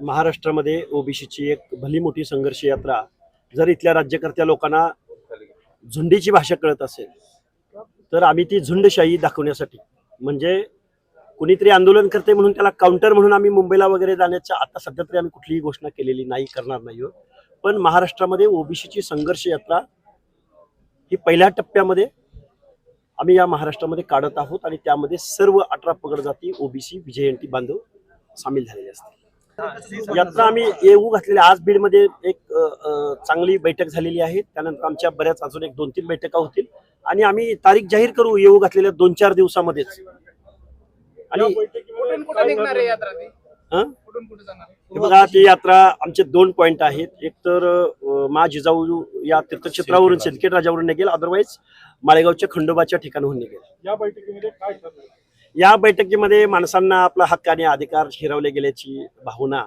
महाराष्ट्रामध्ये ओबीसीची एक भली मोठी संघर्ष यात्रा जर इथल्या राज्यकर्त्या लोकांना झुंडीची भाषा कळत असेल तर आम्ही ती झुंडशाही दाखवण्यासाठी म्हणजे कुणीतरी आंदोलन करते म्हणून त्याला काउंटर म्हणून आम्ही मुंबईला वगैरे जाण्याच्या आता सध्या तरी आम्ही कुठलीही घोषणा केलेली नाही करणार नाही आहोत. पण महाराष्ट्रामध्ये ओबीसीची संघर्ष यात्रा ही पहिल्या टप्प्यामध्ये आम्ही या महाराष्ट्रामध्ये काढत आहोत आणि त्यामध्ये सर्व अठरा पगड जाती ओबीसी विजयंती बांधव सामील झालेले असतील यात्रा आम्ही येऊ घातलेल्या आज बीडमध्ये एक चांगली बैठक झालेली आहे. त्यानंतर आमच्या बऱ्याच अजून एक दोन तीन बैठका होतील. आणि आम्ही तारीख जाहीर करू येऊ घातलेल्या दोन चार दिवसामध्येच. आणि कुठून कुठे निघणार आहे यात्रा ती? हं? कुठून कुठे जाणार? आहे? हे बघा ती यात्रा आमचे दोन पॉइंट आहेत. एक तर मा जिजाऊ या तीर्थक्षेत्रावरून सिंदखेड राजावरून निघेल. अदरवाईज माळेगावच्या खंडोबाच्या ठिकाणाहून निघेल. या बैठकीमध्ये काय ठरलं? या बैठकीमध्ये माणसांना आपला हक्क आणि अधिकार हिरवले गेल्याची भावना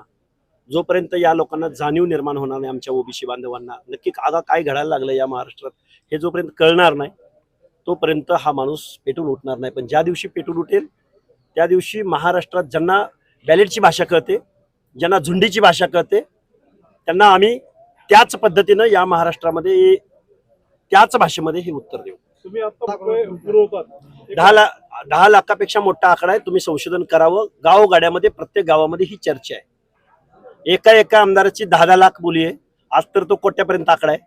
जोपर्यंत या लोकांना जाणीव निर्माण होणार नाही आमच्या ओबीसी बांधवांना नक्की आगा काय घडायला लागलं या महाराष्ट्रात हे जोपर्यंत कळणार नाही तोपर्यंत हा माणूस पेटून उठणार नाही. पण ज्या दिवशी पेटून उठेल त्या दिवशी महाराष्ट्रात ज्यांना बॅलेटची भाषा कळते ज्यांना झुंडीची भाषा कळते त्यांना आम्ही त्याच पद्धतीनं या महाराष्ट्रामध्ये त्याच भाषेमध्ये हे उत्तर देऊ. तुम्ही आता दहा लाख दहा लाखापेक्षा मोठा आकडा आहे. तुम्ही संशोधन करावं. गावगाड्यामध्ये प्रत्येक गावामध्ये ही चर्चा आहे. एका एका आमदाराची दहा दहा लाख बोली आहे. आज तर तो कोट्यापर्यंत आकडा आहे.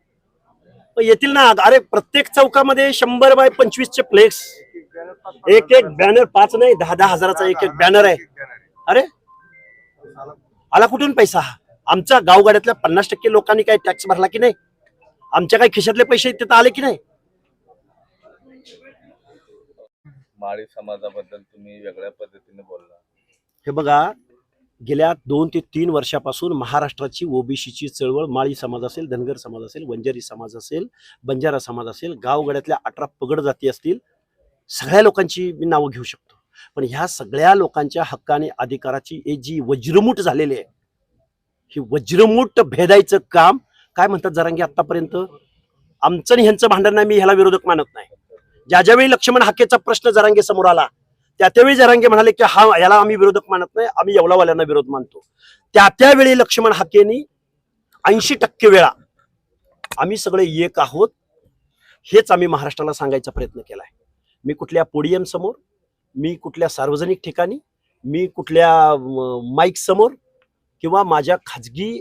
पण येतील ना? अरे प्रत्येक चौकामध्ये शंभर बाय पंचवीसचे फ्लेक्स. एक एक बॅनर पाच नाही दहा दहा हजाराचा एक एक बॅनर आहे. अरे? आला कुठून पैसा? हा आमच्या गावगाड्यातल्या पन्नास टक्के लोकांनी काय टॅक्स भरला की नाही? आमच्या काही खिशातले पैसे तिथं आले की नाही? माळी समाजाबद्दल तुम्ही वेगळ्या पद्धतीने बोलला. हे बघा गेल्या दोन ते तीन वर्षापासून महाराष्ट्राची ओबीसीची चळवळ माळी समाज असेल धनगर समाज असेल वंजारी समाज असेल बंजारा समाज असेल गावगड्यातल्या अठरा पगड जाती असतील सगळ्या लोकांची मी नावं घेऊ शकतो. पण ह्या सगळ्या लोकांच्या हक्काने अधिकाराची हे जी वज्रमूट झालेली आहे ही वज्रमूट भेदायचं काम काय म्हणतात जरांगी आतापर्यंत आमचं आणि ह्यांचं भांडण नाही मी ह्याला विरोधक मानत नाही. ज्या ज्यावेळी लक्ष्मण हाकेचा प्रश्न जरांगे समोर आला त्या त्यावेळी जरांगे म्हणाले की हा याला आम्ही विरोधक मानत नाही आम्ही येवलावाल्यांना विरोध मानतो. त्या त्यावेळी लक्ष्मण हाकेनी ऐंशी टक्के वेळा आम्ही सगळे एक आहोत हेच आम्ही महाराष्ट्राला सांगायचा प्रयत्न केलाय. मी कुठल्या पोडियम समोर मी कुठल्या सार्वजनिक ठिकाणी मी कुठल्या माईक समोर किंवा माझ्या खाजगी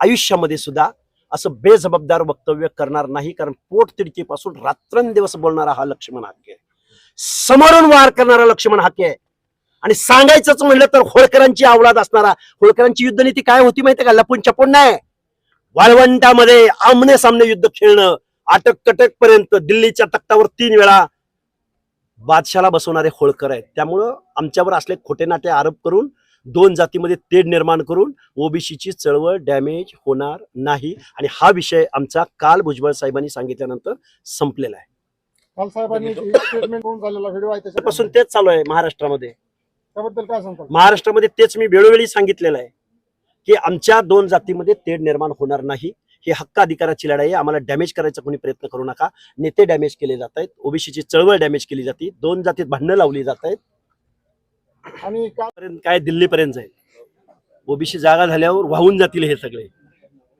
आयुष्यामध्ये सुद्धा असं बेजबाबदार वक्तव्य करणार नाही कारण पोटतिडकीपासून रात्रंदिवस बोलणारा हा लक्ष्मण हाके आहे. समोरून वार करणारा लक्ष्मण हाके आहे. आणि सांगायचंच म्हणलं तर होळकरांची अवलाद असणारा होळकरांची युद्धनीती काय होती माहितीये का? लपून छपून नाही. वाळवंटामध्ये आमने सामने युद्ध खेळणं अटक कटक पर्यंत दिल्लीच्या तख्तावर तीन वेळा बादशाला बसवणारे होळकर आहेत. त्यामुळं आमच्यावर असले खोटे नाटे आरोप करून दोन जातीमध्ये तेढ निर्माण करून ओबीसीची चळवळ डॅमेज होणार नाही. आणि हा विषय आमचा काल भुजबळ साहेबांनी सांगितल्यानंतर संपलेला आहे. काल साहेबांनी स्टेटमेंट होऊन झालेला व्हिडिओ आहे त्यापासून त्याच्यापासून तेच चालू आहे महाराष्ट्रामध्ये. त्याबद्दल काय महाराष्ट्रामध्ये तेच मी वेळोवेळी सांगितलेलं आहे की आमच्या दोन जातीमध्ये तेढ निर्माण होणार नाही. ही हक्क अधिकाराची लढाई आहे. आम्हाला डॅमेज करायचा कोणी प्रयत्न करू नका. नेते डॅमेज केले जात आहेत. ओबीसीची चळवळ डॅमेज केली जाते. दोन जातीत भांडणं लावली जात आहेत. आणि कालपर्यंत काय दिल्लीपर्यंत जाईल? ओबीसी जागा झाल्यावर वाहून जातील हे सगळे.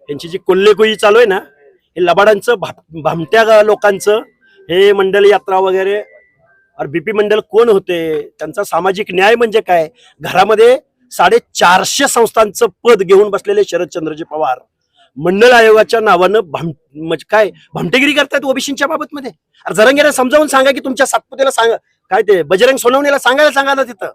यांची जी कोल्हेकोई चालू आहे ना हे लबाडांचं भामट्या लोकांचं हे मंडल यात्रा वगैरे अरे बीपी मंडल कोण होते? त्यांचा सामाजिक न्याय म्हणजे काय? घरामध्ये साडेचारशे संस्थांचं पद घेऊन बसलेले शरदचंद्रजी पवार. मंडळ आयोगाच्या नावानं भाम म्हणजे काय? भामटेगिरी करतायत ओबीसीच्या बाबत मध्ये अरे जरंगेला समजावून सांगा की तुमच्या सातपुतेला सांगा. काय ते बजरंग सोनवणीला सांगायला सांगा ना तिथं.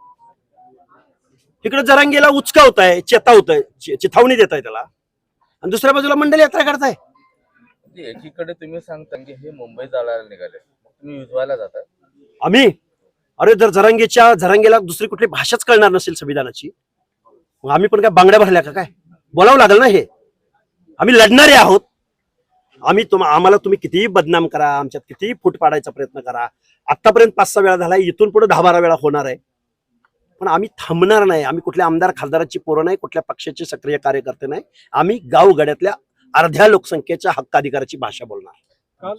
इकडे जरांगीला उचकावताय चेतावताय चि- चिथावणी देताय त्याला. आणि दुसऱ्या बाजूला मंडल यात्रा करताय. म्हणजे एकीकडे तुम्ही सांगता की हे मुंबई जाळायला निघाले. तुम्ही युजवायला जाता. आम्ही? अरे जर जरांगीच्या जरांगीला दुसरी कुठली भाषाच कळणार नसेल संविधानाची मग आम्ही पण काय बांगड्या भरल्या का काय? बोलावं लागेल ना हे. आम्ही लढणारे आहोत. आम्ही तुम आम्हाला तुम्ही कितीही बदनाम करा आमच्यात कितीही फूट पाडायचा प्रयत्न करा. आतापर्यंत पाच सहा वेळा झाला इथून पुढे दहा बारा वेळा होणार आहे. पण आम्ही थांबणार नाही. आम्ही कुठल्या आमदार खासदाराची पोरं नाही कुठल्या पक्षाचे सक्रिय कार्यकर्ते नाही. आम्ही गावगड्यातल्या अर्ध्या लोकसंख्येच्या हक्काधिकाराची भाषा बोलणार.